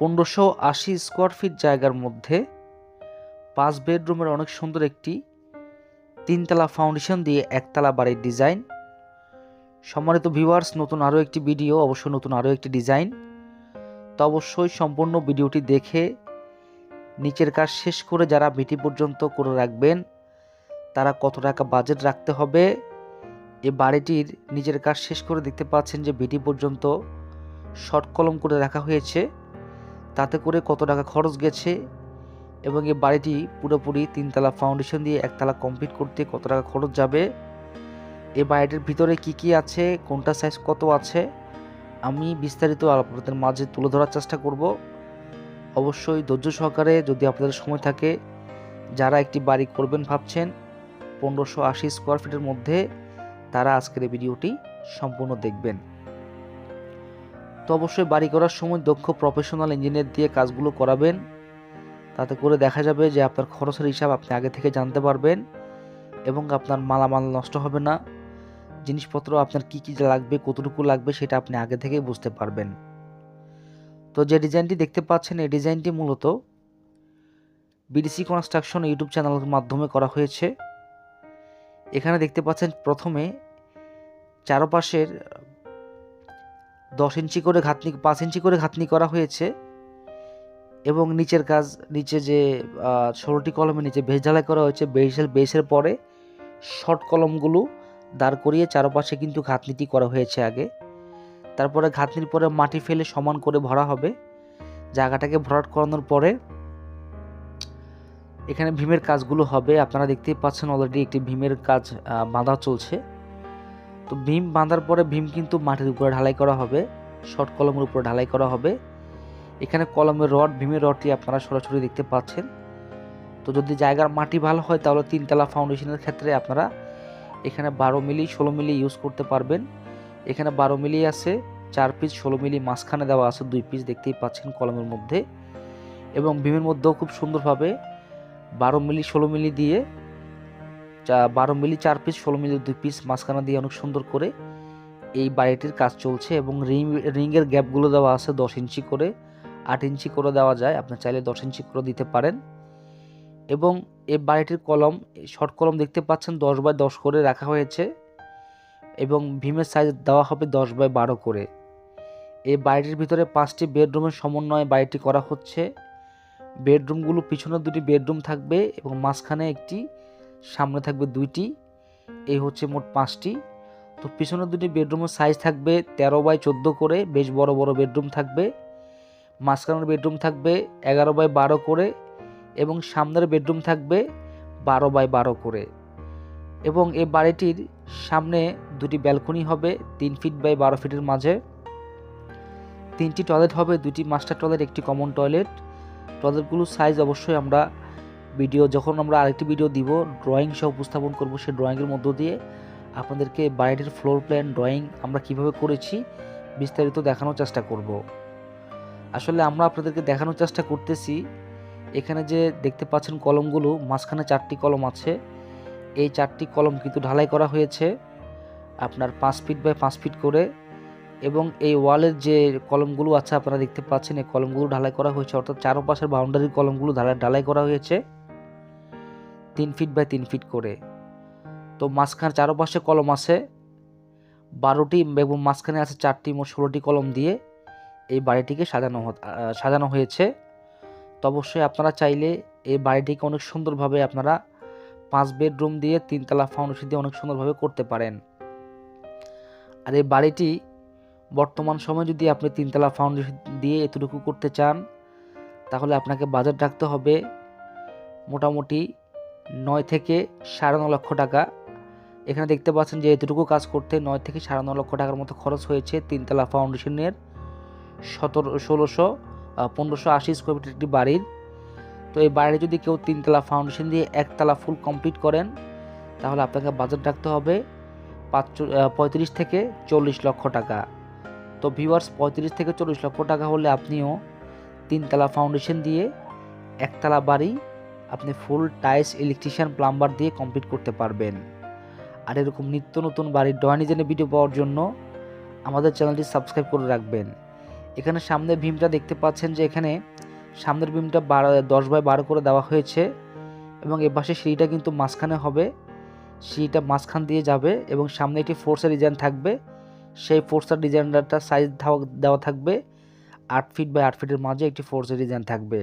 পনেরোশো আশি square feet জায়গার মধ্যে পাঁচ বেডরুমের অনেক সুন্দর একটি তিনতলা ফাউন্ডেশন দিয়ে একতলা বাড়ির ডিজাইন সম্মানিত ভিউয়ার্স নতুন আরও একটি ভিডিও অবশ্যই নতুন আরও একটি ডিজাইন তো অবশ্যই সম্পূর্ণ ভিডিওটি দেখে নিচের কাজ শেষ করে যারা মিটি পর্যন্ত করে রাখবেন, তারা কত টাকা বাজেট রাখতে হবে? এ বাড়িটির নিজের কাজ শেষ করে দেখতে পাচ্ছেন যে বিটি পর্যন্ত শর্ট কলম করে রাখা হয়েছে। তাতে করে কত টাকা খরচ গেছে এবং এই বাড়িটি পুরোপুরি তিনতলা ফাউন্ডেশন দিয়ে একতলা কমপ্লিট করতে কত টাকা খরচ যাবে? এই বাড়িটির ভিতরে কি কি আছে? কোনটা সাইজ কত আছে? আমি বিস্তারিত আপনাদের মাঝে তুলে ধরার চেষ্টা করব। অবশ্যই ধৈর্য সহকারে যদি আপনাদের সময় থাকে, যারা একটি বাড়ি করবেন ভাবছেন, পনেরোশো আশি স্কোয়ার ফিটের মধ্যে তারা আজকের এই ভিডিওটি সম্পূর্ণ দেখবেন। তো অবশ্যই বাড়ি করার সময় দক্ষ প্রফেশনাল ইঞ্জিনিয়ার দিয়ে কাজগুলো করাবেন। তাতে করে দেখা যাবে যে আপনার খরচের হিসাব আপনি আগে থেকে জানতে পারবেন এবং আপনার মালামাল নষ্ট হবে না। জিনিসপত্র আপনার কি কি লাগবে, কতটুকু লাগবে সেটা আপনি আগে থেকেই বুঝতে পারবেন। তো যে ডিজাইনটি দেখতে পাচ্ছেন, এই ডিজাইনটি মূলত বিডিসি কনস্ট্রাকশন ইউটিউব চ্যানেলের মাধ্যমে করা হয়েছে। এখানে দেখতে পাচ্ছেন প্রথমে চারপাশের দশ ইঞ্চি করে ঘাতনি, পাঁচ ইঞ্চি করে ঘাতনি করা হয়েছে এবং নিচের কাজ, নিচে যে ষোলোটি কলমের নিচে বেশ ঢালাই করা হয়েছে। বেসের বেসের পরে শর্ট কলমগুলো দাঁড় করিয়ে চারপাশে কিন্তু ঘাতনিটি করা হয়েছে আগে। তারপরে ঘাতনির পরে মাটি ফেলে সমান করে ভরা হবে। জায়গাটাকে ভরাট করানোর পরে এখানে ভীমের কাজগুলো হবে। আপনারা দেখতেই পাচ্ছেন অলরেডি একটি ভীমের কাজ বাঁধা চলছে। তো ভীম বাঁধার পরে ভীম কিন্তু মাটির উপরে ঢালাই করা হবে শর্ট কলমের উপরে ঢালাই করা হবে। এখানে কলমের রড, ভীমের রডটি আপনারা সরাসরি দেখতে পাচ্ছেন। তো যদি জায়গার মাটি ভালো হয় তাহলে তিনতলা ফাউন্ডেশনের ক্ষেত্রে আপনারা এখানে বারো মিলি, ষোলো মিলি ইউজ করতে পারবেন। এখানে বারো মিলি আছে, চার পিস ষোলো মিলি মাঝখানে দেওয়া আছে, দুই পিস দেখতেই পাচ্ছেন কলমের মধ্যে। এবং ভীমের মধ্যেও খুব সুন্দরভাবে বারো মিলি, ষোলো মিলি দিয়ে বারো মিলি, চার পিস ষোলো মিলি, দুই পিস মাঝখানা দিয়ে অনেক সুন্দর করে এই বাড়িটির কাজ চলছে এবং রিং, রিংয়ের গ্যাপগুলো দেওয়া আছে দশ ইঞ্চি করে, আট ইঞ্চি করে দেওয়া যায়। আপনি চাইলে দশ ইঞ্চি করে দিতে পারেন। এবং এই বাড়িটির কলম শর্ট কলম দেখতে পাচ্ছেন, দশ বাই দশ করে রাখা হয়েছে এবং ভীমের সাইজ দেওয়া হবে দশ বাই বারো করে। এই বাড়িটির ভিতরে পাঁচটি বেডরুমের সমন্বয়ে বাড়িটি করা হচ্ছে। বেডরুমগুলো পিছনে দুটি বেডরুম থাকবে এবং মাঝখানে একটি সামনে থাকবে দুইটি, এই হচ্ছে মোট পাঁচটি। তো পিছনে দুটি বেডরুমের সাইজ থাকবে তেরো বাই চোদ্দ করে, বেশ বড় বড় বেডরুম থাকবে। মাঝখানের বেডরুম থাকবে এগারো বাই বারো করে এবং সামনের বেডরুম থাকবে বারো বাই বারো করে। এবং এই বাড়িটির সামনে দুটি ব্যালকনি হবে তিন ফিট বাই বারো ফিটের মাঝে। তিনটি টয়লেট হবে, দুটি মাস্টার টয়লেট একটি কমন টয়লেট টয়লেটগুলোর সাইজ অবশ্যই আমরা ভিডিও যখন আমরা আরেকটি ভিডিও দিব ড্রয়িং সহ উপস্থাপন করব সেই ড্রয়িংয়ের মধ্য দিয়ে। আপনাদেরকে বাড়িটির ফ্লোর প্ল্যান ড্রয়িং আমরা কীভাবে করেছি, বিস্তারিত দেখানোর চেষ্টা করব। আসলে আমরা আপনাদেরকে দেখানোর চেষ্টা করতেছি। এখানে যে দেখতে পাচ্ছেন কলমগুলো, মাঝখানে চারটি কলম আছে। এই চারটি কলম কিন্তু ঢালাই করা হয়েছে, আপনার পাঁচ ফিট বাই পাঁচ ফিট করে। এবং এই ওয়ালের যে কলমগুলো আছে, আপনারা দেখতে পাচ্ছেন, এই কলমগুলো ঢালাই করা হয়েছে, অর্থাৎ চারপাশের বাউন্ডারির কলমগুলো ঢালাই ঢালাই করা হয়েছে। তিন ফিট বাই তিন ফিট করে। তো মাঝখানে চারপাশে কলম আছে। বারোটি এবং মাঝখানে আছে চারটি মোট ষোলোটি কলম দিয়ে এই বাড়িটিকে সাজানো সাজানো হয়েছে। তো অবশ্যই আপনারা চাইলে এই বাড়িটিকে অনেক সুন্দরভাবে আপনারা পাঁচ বেডরুম দিয়ে তিনতলা ফাউন্ডেশন দিয়ে অনেক সুন্দরভাবে করতে পারেন। আর এই বাড়িটি বর্তমান সময়ে যদি আপনি তিনতলা ফাউন্ডেশন দিয়ে এতটুকু করতে চান, তাহলে আপনাকে বাজেট রাখতে হবে মোটামুটি নয় থেকে সাড়ে ন লক্ষ টাকা। এখানে দেখতে পাচ্ছেন যে এতটুকু কাজ করতে নয় থেকে সাড়ে ন লক্ষ টাকার মতো খরচ হয়েছে তিনতলা ফাউন্ডেশনের সতেরো, ষোলোশো পনেরোশো আশি স্কোয়ার ফিট একটি বাড়ির। তো এই বাড়ি যদি কেউ তিনতলা ফাউন্ডেশন দিয়ে একতলা ফুল কমপ্লিট করেন, তাহলে আপনাকে বাজেট রাখতে হবে পাঁচ পঁয়ত্রিশ থেকে চল্লিশ লক্ষ টাকা। তো ভিউয়ার্স পঁয়ত্রিশ থেকে চল্লিশ লক্ষ টাকা হলে আপনিও তিনতলা ফাউন্ডেশন দিয়ে একতলা বাড়ি আপনি ফুল টাইলস, ইলেকট্রিশিয়ান, প্লাম্বার দিয়ে কমপ্লিট করতে পারবেন। আর এরকম নিত্য নতুন বাড়ির ড্রয়িং ডিজাইনের ভিডিও পাওয়ার জন্য আমাদের চ্যানেলটি সাবস্ক্রাইব করে রাখবেন। এখানে সামনে ভীমটা দেখতে পাচ্ছেন যে এখানে সামনের ভীমটা বারো, দশ বাই বারো করে দেওয়া হয়েছে এবং এ পাশে সিঁড়িটা কিন্তু মাঝখানে হবে। সিঁড়িটা মাঝখান দিয়ে যাবে এবং সামনে একটি ফোর্সের ডিজাইন থাকবে। সেই ফোর্সের ডিজাইনটা সাইজ দেওয়া থাকবে আট ফিট বাই আট ফিটের মাঝে একটি ফোর্সের ডিজাইন থাকবে।